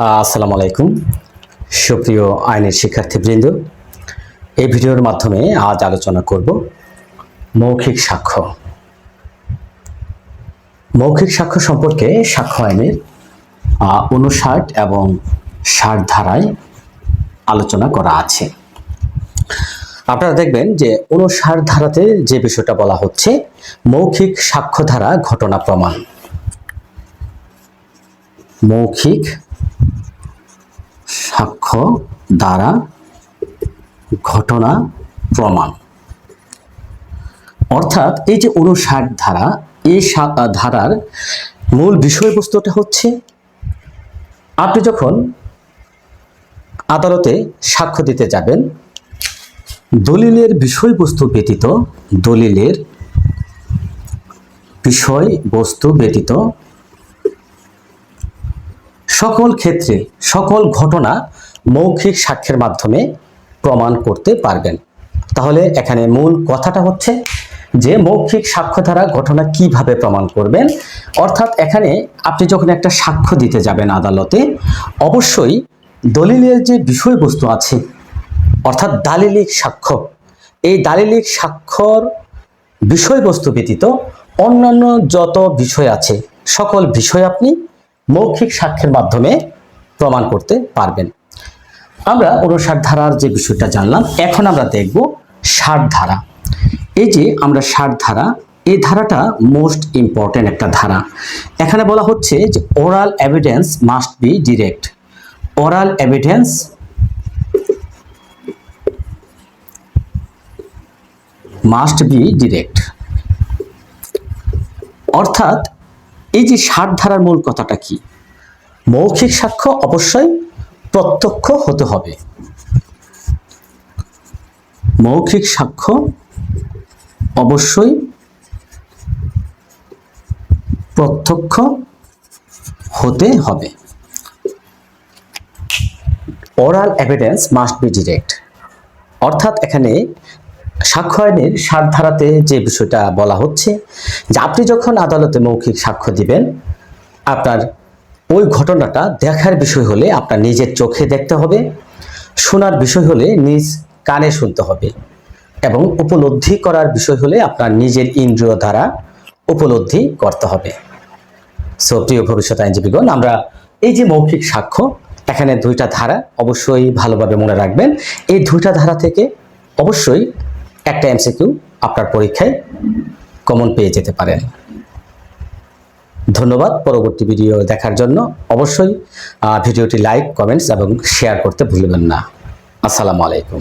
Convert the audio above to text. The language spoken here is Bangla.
আসসালামু আলাইকুম। সুপ্রিয় আইনের শিক্ষার্থীবৃন্দ, এই ভিডিওর মাধ্যমে আজ আলোচনা করব মৌখিক সাক্ষ্য। মৌখিক সাক্ষ্য সম্পর্কে সাক্ষ্য আইনের উনষাট এবং ষাট ধারায় আলোচনা করা আছে। আপনারা দেখবেন যে উনষাট ধারাতে যে বিষয়টা বলা হচ্ছে, মৌখিক সাক্ষ্য ধারা ঘটনা প্রমাণ। মৌখিক দ্বারা, ঘটনা, প্রমাণ। অর্থাৎ এই যে উনষাট ধারা, এই ধারার মূল বিষয়বস্তুটা হচ্ছে, আপনি যখন আদালতে সাক্ষ্য দিতে যাবেন, দলিলের বিষয়বস্তু ব্যতীত, দলিলের বিষয়বস্তু ব্যতীত, সকল ক্ষেত্রে, সকল ঘটনা মৌখিক সাক্ষ্যের মাধ্যমে প্রমাণ করতে পারবেন। তাহলে এখানে মূল কথাটা হচ্ছে যে মৌখিক সাক্ষ্য দ্বারা ঘটনা কীভাবে প্রমাণ করবেন? অর্থাৎ এখানে আপনি যখন একটা সাক্ষ্য দিতে যাবেন আদালতে, অবশ্যই দলিলের যে বিষয়বস্তু আছে, অর্থাৎ দালিলিক সাক্ষ্য, এই দালিলিক সাক্ষ্যর বিষয়বস্তু ব্যতীত অন্যান্য যত বিষয় আছে, সকল বিষয় আপনি মৌখিক সাক্ষ্যের মাধ্যমে প্রমাণ করতে পারবেন। আমরা অনুষাট ধারার যে বিষয়টা জানলাম, এখন আমরা দেখব ষাট ধারা। এই যে আমরা ষাট ধারা, এই ধারাটা মোস্ট ইম্পর্টেন্ট একটা ধারা। এখানে বলা হচ্ছে যে oral evidence must be direct oral evidence must be direct অর্থাৎ এই যে ষাট ধারার মূল কথাটা কি? মৌখিক সাক্ষ্য অবশ্যই প্রত্যক্ষ হতে হবে। মৌখিক সাক্ষ্য অবশ্যই প্রত্যক্ষ হতে হবে। Oral evidence must be direct অর্থাৎ এখানে সাক্ষ্য আইনের ষাট ধারাতে যে বিষয়টা বলা হচ্ছে, যে আপনি যখন আদালতে মৌখিক সাক্ষ্য দিবেন, আপনার ওই ঘটনাটা দেখার বিষয় হলে আপনার নিজের চোখে দেখতে হবে, শোনার বিষয় হলে নিজ কানে শুনতে হবে এবং উপলব্ধি করার বিষয় হলে আপনার নিজের ইন্দ্রিয় দ্বারা উপলব্ধি করতে হবে। সো প্রিয় ভবিষ্যৎ আইনজীবীগণ, আমরা এই যে মৌখিক সাক্ষ্য, এখানে দুইটা ধারা অবশ্যই ভালোভাবে মনে রাখবেন। এই দুইটা ধারা থেকে অবশ্যই একটা এমসিকিউ আপনার পরীক্ষায় কমন পেয়ে যেতে পারেন। ধন্যবাদ পরবর্তী ভিডিও দেখার জন্য। অবশ্যই ভিডিওটি লাইক কমেন্টস এবং শেয়ার করতে ভুলবেন না। আসসালামু আলাইকুম।